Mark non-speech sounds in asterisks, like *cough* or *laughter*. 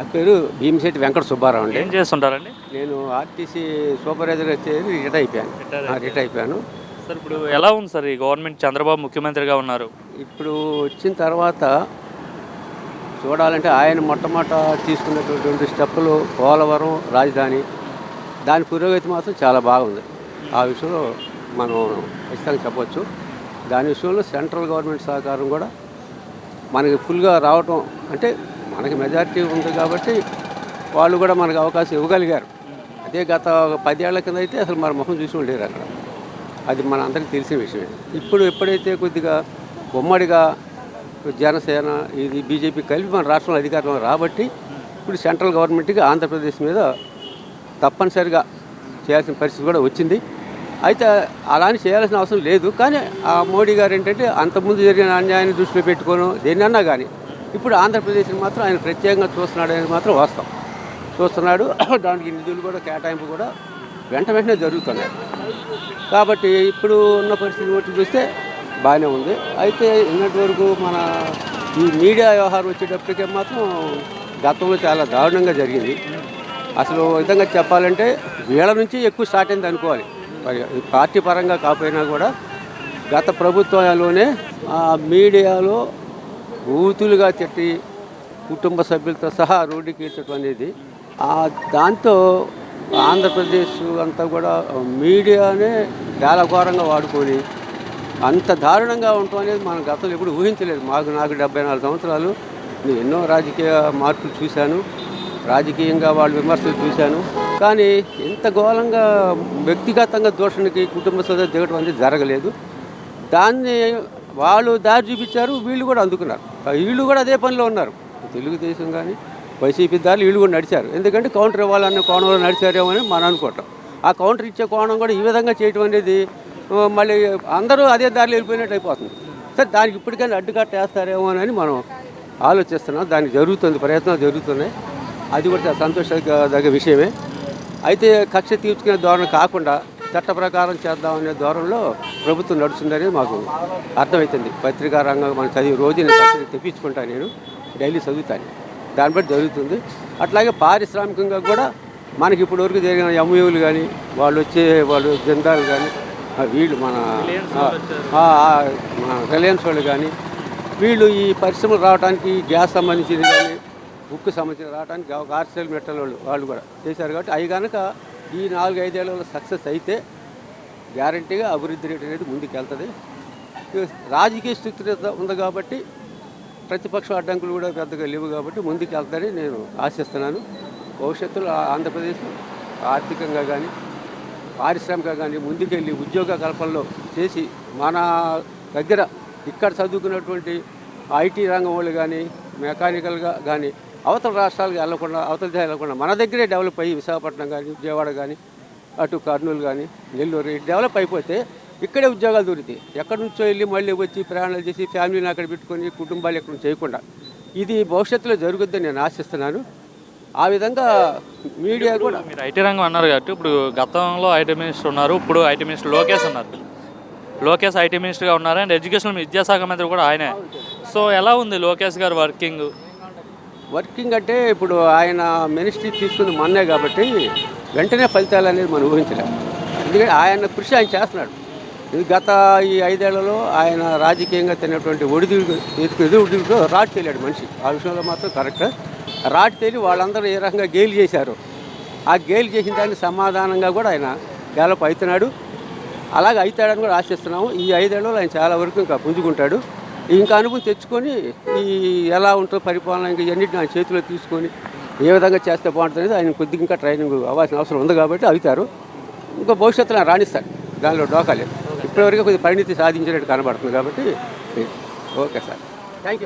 నా పేరు భీమిశెట్టి వెంకట సుబ్బారావు అండి. ఏం చేస్తుంటారండి? నేను ఆర్టీసీ సూపర్వైజర్ వచ్చేది రిటైర్ అయిపోయాను. రిటైర్ అయిపోయాను. సార్ ఇప్పుడు ఎలా ఉంది సార్ ఈ గవర్నమెంట్ చంద్రబాబు ముఖ్యమంత్రిగా ఉన్నారు? ఇప్పుడు వచ్చిన తర్వాత చూడాలంటే ఆయన మొట్టమొదట తీసుకున్నటువంటి స్టెప్పులు పోలవరం రాజధాని దాని పురోగతి మాత్రం చాలా బాగుంది. ఆ విషయంలో మనం ఖచ్చితంగా చెప్పొచ్చు. దాని విషయంలో సెంట్రల్ గవర్నమెంట్ సహకారం కూడా మనకి ఫుల్గా రావటం అంటే మనకి మెజారిటీ ఉంది కాబట్టి వాళ్ళు కూడా మనకు అవకాశం ఇవ్వగలిగారు. అదే గత పదేళ్ళ కింద అయితే అసలు మన ముఖం చూసి ఉండేరు అక్కడ. అది మన అందరికీ తెలిసిన విషయమే ఇప్పుడు ఎప్పుడైతే కొద్దిగా ఉమ్మడిగా జనసేన ఇది బీజేపీ కలిపి మన రాష్ట్రంలో అధికారంలో రాబట్టి ఇప్పుడు సెంట్రల్ గవర్నమెంట్కి ఆంధ్రప్రదేశ్ మీద తప్పనిసరిగా చేయాల్సిన పరిస్థితి కూడా వచ్చింది. అయితే అలానే చేయాల్సిన అవసరం లేదు. కానీ ఆ మోడీ గారు ఏంటంటే అంతకుముందు జరిగిన అన్యాయాన్ని దృష్టిలో పెట్టుకోను దేన్నన్నా కానీ ఇప్పుడు ఆంధ్రప్రదేశ్ని మాత్రం ఆయన ప్రత్యేకంగా చూస్తున్నాడు అనేది మాత్రం వాస్తవం. చూస్తున్నాడు *coughs* దానికి నిధులు కూడా కేటాయింపు కూడా వెంట వెంటనే జరుగుతున్నాయి. కాబట్టి ఇప్పుడు ఉన్న పరిస్థితి బట్టి చూస్తే బాగానే ఉంది. అయితే ఇన్నటి వరకు మన ఈ మీడియా వ్యవహారం వచ్చేటప్పటికే మాత్రం గతంలో చాలా దారుణంగా జరిగింది. అసలు విధంగా చెప్పాలంటే వీళ్ళ నుంచి ఎక్కువ స్టార్ట్ అయింది అనుకోవాలి. మరి పార్టీ పరంగా కాకపోయినా కూడా గత ప్రభుత్వంలోనే ఆ మీడియాలో బూతులుగా తిట్టి కుటుంబ సభ్యులతో సహా రోడ్డుకి ఈడ్చడం అనేది దాంతో ఆంధ్రప్రదేశ్ అంతా కూడా మీడియానే చాలా ఘోరంగా వాడుకొని అంత దారుణంగా ఉండటం అనేది మనం గతంలో ఎప్పుడు ఊహించలేదు. మాకు నాకు డెబ్బై నాలుగు సంవత్సరాలు నేను ఎన్నో రాజకీయ మార్పులు చూశాను రాజకీయంగా వాళ్ళ విమర్శలు చూశాను కానీ ఇంత ఘోరంగా వ్యక్తిగతంగా దూషణకి కుటుంబ సభ్యులు దిగడం అనేది జరగలేదు. దాన్ని వాళ్ళు దారి చూపించారు వీళ్ళు కూడా అందుకున్నారు. వీళ్ళు కూడా అదే పనిలో ఉన్నారు. తెలుగుదేశం కానీ వైసీపీ దారులు వీళ్ళు కూడా నడిచారు. ఎందుకంటే కౌంటర్ ఇవ్వాలన్న కోణంలో నడిచారేమో అని మనం అనుకోవటం ఆ కౌంటర్ ఇచ్చే కోణం కూడా ఈ విధంగా చేయటం అనేది మళ్ళీ అందరూ అదే దారిలో వెళ్ళిపోయినట్టు అయిపోతుంది. సరే దానికి ఇప్పటికైనా అడ్డుకట్ట వేస్తారేమో అని మనం ఆలోచిస్తున్నాం. దానికి జరుగుతుంది ప్రయత్నాలు జరుగుతున్నాయి. అది కూడా చాలా సంతోషదగ్గ విషయమే. అయితే కక్ష తీర్చుకునే ధోరణి కాకుండా చట్ట ప్రకారం చేద్దామనే ధోరణిలో ప్రభుత్వం నడుస్తుందని మాకు అర్థమవుతుంది. పత్రికా రంగం మనం చదివి రోజు నేను పత్రిక తెప్పించుకుంటాను నేను. డైలీ చదువుతాను. దాన్ని బట్టి జరుగుతుంది. అట్లాగే పారిశ్రామికంగా కూడా మనకి ఇప్పటి వరకు జరిగిన ఎంయూలు కానీ వాళ్ళు వచ్చే వాళ్ళు జెండాలు కానీ వీళ్ళు మన రిలయన్స్ వాళ్ళు కానీ వీళ్ళు ఈ పరిశ్రమలు రావడానికి గ్యాస్ సంబంధించింది కానీ ఉక్కు సంబంధించి రావడానికి ఒక ఆర్సెల్ మెటల్ వాళ్ళు వాళ్ళు కూడా చేశారు కాబట్టి అవి కనుక ఈ నాలుగు ఐదేళ్ళలో సక్సెస్ అయితే గ్యారంటీగా అభివృద్ధి రేటు అనేది ముందుకెళ్తుంది. రాజకీయ స్థితి ఉంది కాబట్టి ప్రతిపక్ష అడ్డంకులు కూడా పెద్దగా లేవు కాబట్టి ముందుకెళ్తారని నేను ఆశిస్తున్నాను. భవిష్యత్తులో ఆంధ్రప్రదేశ్ ఆర్థికంగా కానీ పారిశ్రామిక కానీ ముందుకెళ్ళి ఉద్యోగ కల్పనలో చేసి మన దగ్గర ఇక్కడ చదువుకున్నటువంటి ఐటీ రంగం వాళ్ళు కానీ మెకానికల్గా కానీ అవతల రాష్ట్రాలకు వెళ్ళకుండా అవతల దేశాలు వెళ్ళకుండా మన దగ్గరే డెవలప్ అయ్యి విశాఖపట్నం కానీ విజయవాడ కానీ అటు కర్నూలు కానీ నెల్లూరు డెవలప్ అయిపోతే ఇక్కడే ఉద్యోగాలు దొరుకుతాయి. ఎక్కడి నుంచో వెళ్ళి మళ్ళీ వచ్చి ప్రయాణాలు చేసి ఫ్యామిలీని అక్కడ పెట్టుకొని కుటుంబాలు ఎక్కడ చేయకుండా. ఇది భవిష్యత్తులో జరుగుద్దని నేను ఆశిస్తున్నాను. ఆ విధంగా మీడియా కూడా మీరు ఐటీ రంగం అన్నారు కాబట్టి ఇప్పుడు గతంలో ఐటీ మినిస్టర్ ఉన్నారు ఇప్పుడు ఐటీ మినిస్టర్ లోకేష్ ఉన్నారు. లోకేష్ ఐటీ మినిస్టర్గా ఉన్నారు? అండ్ ఎడ్యుకేషన్ విద్యాశాఖ మంత్రి కూడా ఆయనే. సో ఎలా ఉంది లోకేష్ గారు వర్కింగ్? వర్కింగ్ అంటే ఇప్పుడు ఆయన మినిస్ట్రీ తీసుకుంది మొన్నే కాబట్టి వెంటనే ఫలితాలు అనేది మనం ఊహించలేం. ఎందుకంటే ఆయన కృషి ఆయన చేస్తున్నాడు. ఇది గత ఈ ఐదేళ్ళలో ఆయన రాజకీయంగా తిన్నటువంటి ఒడిదుడు ఎదురు ఒడిదుడుతో రాట్ తేలాడు మనిషి. ఆ విషయంలో మాత్రం కరెక్ట్. రాట్ తేలి వాళ్ళందరూ ఏ రకంగా గేలు చేశారు ఆ గేలు చేసిన దానికి సమాధానంగా కూడా ఆయన డెవలప్ అవుతున్నాడు అలాగే అవుతాడని కూడా ఆశిస్తున్నాము. ఈ ఐదేళ్ళలో ఆయన చాలా వరకు ఇంకా పుంజుకుంటాడు. ఇంకా అనుభూతి తెచ్చుకొని ఈ ఎలా ఉంటుందో పరిపాలన ఇంకా ఇవన్నిటిని ఆయన చేతిలో తీసుకొని ఏ విధంగా చేస్తే బాగుంటుంది ఆయన కొద్దిగా ఇంకా ట్రైనింగ్ అవ్వాల్సిన అవసరం ఉంది కాబట్టి అవుతారు. ఇంకా భవిష్యత్తులో ఆయన రాణిస్తాడు. దానిలో డోకాలేదు ఇప్పటివరకు కొద్దిగా పరిణితి సాధించినట్టు కనబడుతుంది కాబట్టి ఓకే సార్. Thank you